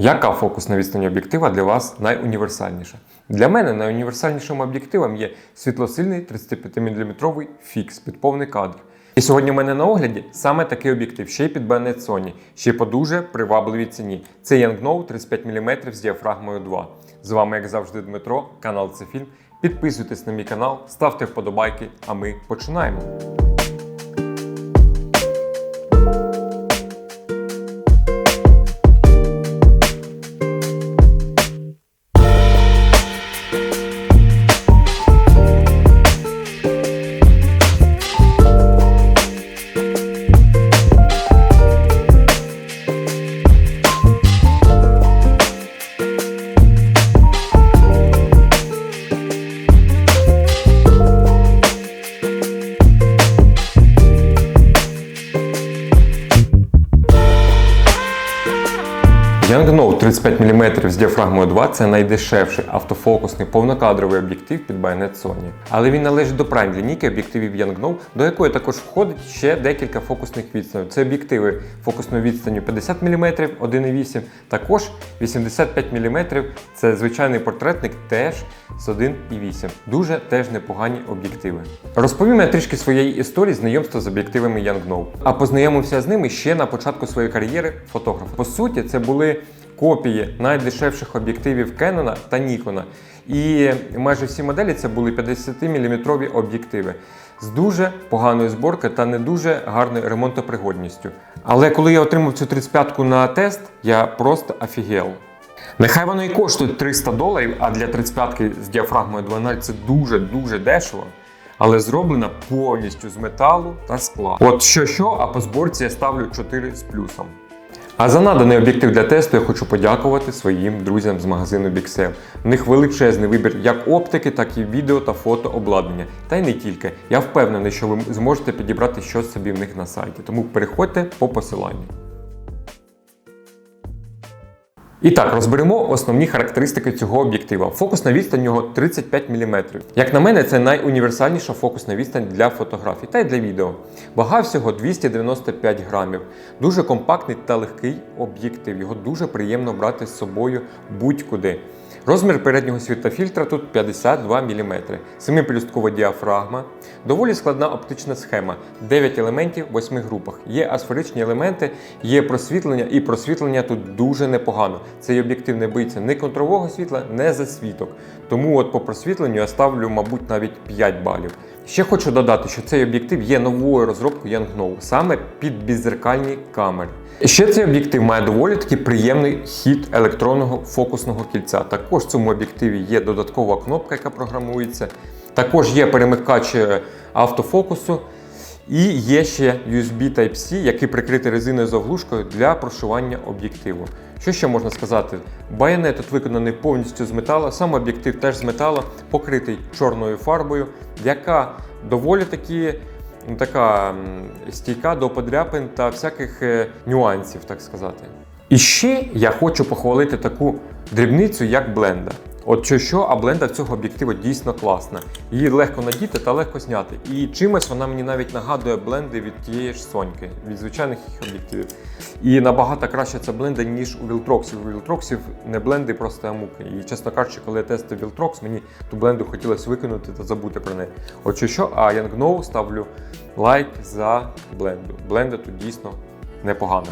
Яка фокусна відстань об'єктива для вас найуніверсальніша? Для мене найуніверсальнішим об'єктивом є світлосильний 35-мм фікс під повний кадр. І сьогодні в мене на огляді саме такий об'єктив, ще й під байонет Sony, ще по дуже привабливій ціні. Це Yangno 35 мм з діафрагмою 2. З вами, як завжди, Дмитро, канал Це Фільм. Підписуйтесь на мій канал, ставте вподобайки, а ми починаємо. 35 мм з діафрагмою 2 це найдешевший автофокусний повнокадровий об'єктив під байонет Sony. Але він належить до прайм лінійки об'єктивів Yangno, до якої також входить ще декілька фокусних відстаней. Це об'єктиви фокусною відстанню 50 мм 1,8, також 85 мм це звичайний портретник теж з 1,8. Дуже теж непогані об'єктиви. Розповім я трішки своєї історії знайомства з об'єктивами Yangno. А познайомився з ними ще на початку своєї кар'єри фотографа. По суті, це були копії найдешевших об'єктивів Canon та Nikon. І майже всі моделі це були 50-мм об'єктиви з дуже поганою зборкою та не дуже гарною ремонтопригодністю. Але коли я отримав цю 35-ку на тест, я просто офігел. Нехай воно і коштує 300 доларів, а для 35-ки з діафрагмою 2.0 це дуже-дуже дешево. Але зроблена повністю з металу та скла. От що що, а по зборці я ставлю 4 з плюсом. А за наданий об'єктив для тесту я хочу подякувати своїм друзям з магазину Bixel. В них величезний вибір як оптики, так і відео та фото обладнання. Та й не тільки. Я впевнений, що ви зможете підібрати щось собі в них на сайті. Тому переходьте по посиланню. І так, розберемо основні характеристики цього об'єктива. Фокусна відстань його 35 мм. Як на мене, це найуніверсальніша фокусна відстань для фотографій та й для відео. Вага всього 295 грамів. Дуже компактний та легкий об'єктив. Його дуже приємно брати з собою будь-куди. Розмір переднього світлофільтра тут 52 мм, 7-пелюсткова діафрагма, доволі складна оптична схема, 9 елементів в 8 групах. Є асферичні елементи, є просвітлення, і просвітлення тут дуже непогано. Цей об'єктив не боїться ні контрового світла, ні засвіток. Тому от по просвітленню я ставлю, мабуть, навіть 5 балів. Ще хочу додати, що цей об'єктив є новою розробкою Yangno, саме під беззеркальні камери. Ще цей об'єктив має доволі таки приємний хід електронного фокусного кільця. Також в цьому об'єктиві є додаткова кнопка, яка програмується. Також є перемикач е, автофокусу. І є ще USB Type-C, який прикритий резиною заглушкою для прошивання об'єктиву. Що ще можна сказати? Байонет тут виконаний повністю з металу, сам об'єктив теж з металу, покритий чорною фарбою, яка доволі таки ну, така стійка до подряпин та всяких е, нюансів, так сказати. І ще я хочу похвалити таку дрібницю, як бленда. От що що, а бленда цього об'єктиву дійсно класна. Її легко надіти та легко зняти. І чимось вона мені навіть нагадує бленди від тієї ж Соньки, від звичайних їх об'єктивів. І набагато краще це бленда, ніж у Вілтроксів. У Вілтроксів не бленди, просто амуки. І чесно кажучи, коли я тестив Вілтрокс, мені ту бленду хотілося викинути та забути про неї. От що що, а Yangno ставлю лайк за бленду. Бленда тут дійсно непогана.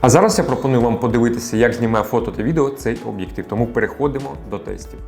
А зараз я пропоную вам подивитися, як знімає фото та відео цей об'єктив. Тому переходимо до тестів.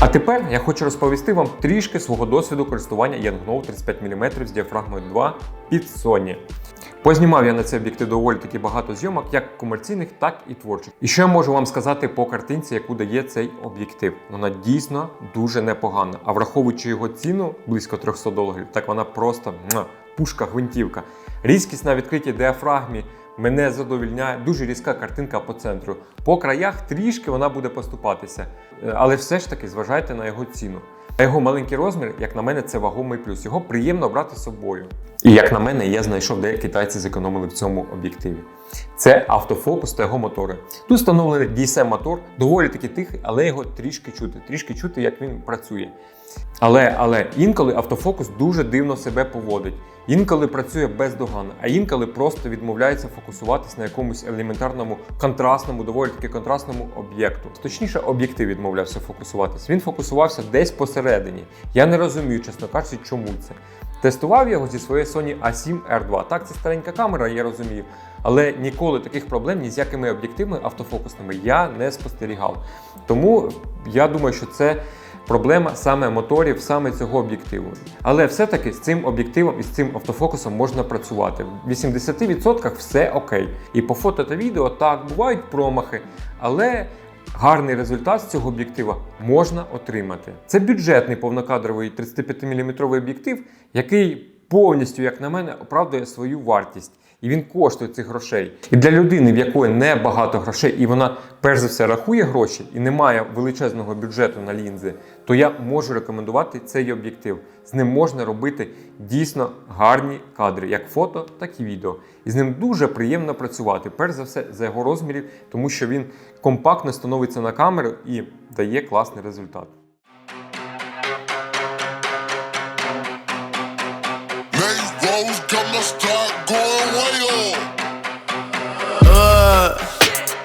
А тепер я хочу розповісти вам трішки свого досвіду користування Yangno 35 мм з діафрагмою 2 від Sony. Познімав я на цей об'єктив доволі таки багато зйомок, як комерційних, так і творчих. І що я можу вам сказати по картинці, яку дає цей об'єктив? Вона дійсно дуже непогана. А враховуючи його ціну близько 300 доларів, так вона просто пушка гвинтівка. Різкість на відкритій діафрагмі мене задовільняє. Дуже різка картинка по центру. По краях трішки вона буде поступатися, Е, але все ж таки зважайте на його ціну. А його маленький розмір, як на мене, це вагомий плюс. Його приємно брати з собою. І як на мене, я знайшов, де китайці зекономили в цьому об'єктиві. Це автофокус та його мотори. Тут встановлений DSM мотор, доволі таки тихий, але його трішки чути, трішки чути, як він працює. Але, але інколи автофокус дуже дивно себе поводить. Інколи працює бездоганно, а інколи просто відмовляється фокусуватись на якомусь елементарному контрастному, доволі таки контрастному об'єкту. Точніше, об'єктив відмовлявся фокусуватись. Він фокусувався десь посередині. Я не розумію, чесно кажучи, чому це. Тестував його зі своєї Sony A7 R2. Так, це старенька камера, я розумію. Але ніколи таких проблем ні з якими об'єктивами автофокусними я не спостерігав. Тому я думаю, що це проблема саме моторів, саме цього об'єктиву. Але все-таки з цим об'єктивом і з цим автофокусом можна працювати. В 80% все окей. І по фото та відео так бувають промахи, але. Гарний результат з цього об'єктива можна отримати. Це бюджетний повнокадровий 35-мм об'єктив, який повністю, як на мене, оправдує свою вартість. І він коштує цих грошей. І для людини, в якої не багато грошей, і вона перш за все рахує гроші і не має величезного бюджету на лінзи, то я можу рекомендувати цей об'єктив. З ним можна робити дійсно гарні кадри, як фото, так і відео. І з ним дуже приємно працювати. Перш за все, за його розмірів, тому що він компактно становиться на камеру і дає класний результат. Start going way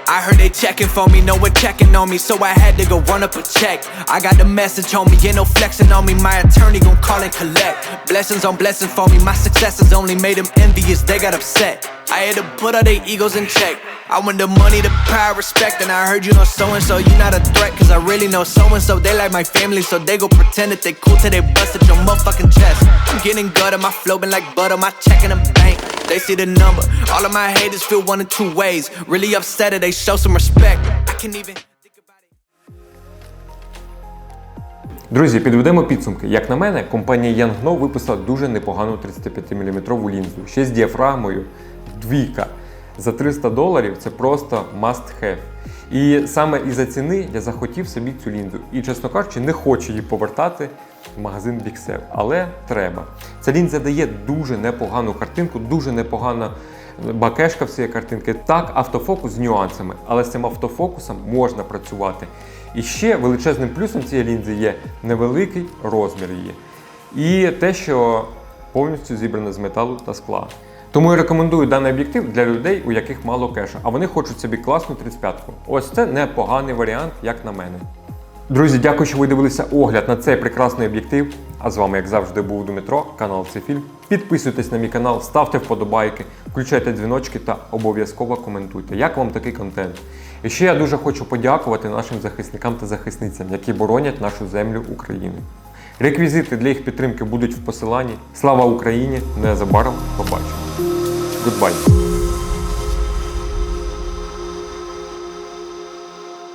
I heard they checking for me, no one checking on me, so I had to go run up a check. I got the message me, ain't no flexing on me. My attorney gon' call and collect. Blessings on blessings for me, my successes only made them envious, they got upset. I had to put all their egos in check. I want the money, the power, respect, and I heard you know so and so. You not a threat, cause I really know so and so. They like my family, so they go pretend that they cool till they bust at your motherfucking chest. I'm getting gutter, my flow been like butter, my check in the bank. They see the number. All of my haters feel one of two ways. Really upset that they show some respect. I can even. Друзі, підведемо підсумки. Як на мене, компанія Yangno випустила дуже непогану 35-мм лінзу, ще з діафрагмою двійка. За 300 доларів це просто must have. І саме із-за ціни я захотів собі цю лінзу. І, чесно кажучи, не хочу її повертати в магазин Bixel, але треба. Ця лінза дає дуже непогану картинку, дуже непогана бакешка всієї картинки. Так, автофокус з нюансами, але з цим автофокусом можна працювати. І ще величезним плюсом цієї лінзи є невеликий розмір її. І те, що повністю зібране з металу та скла. Тому я рекомендую даний об'єктив для людей, у яких мало кешу, а вони хочуть собі класну 35-ку. Ось це непоганий варіант, як на мене. Друзі, дякую, що ви дивилися огляд на цей прекрасний об'єктив. А з вами, як завжди, був Дмитро, канал Цифільм. Підписуйтесь на мій канал, ставте вподобайки, включайте дзвіночки та обов'язково коментуйте, як вам такий контент. І ще я дуже хочу подякувати нашим захисникам та захисницям, які боронять нашу землю України. Реквізити для їх підтримки будуть в посиланні. Слава Україні! Незабаром побачимо. Goodbye.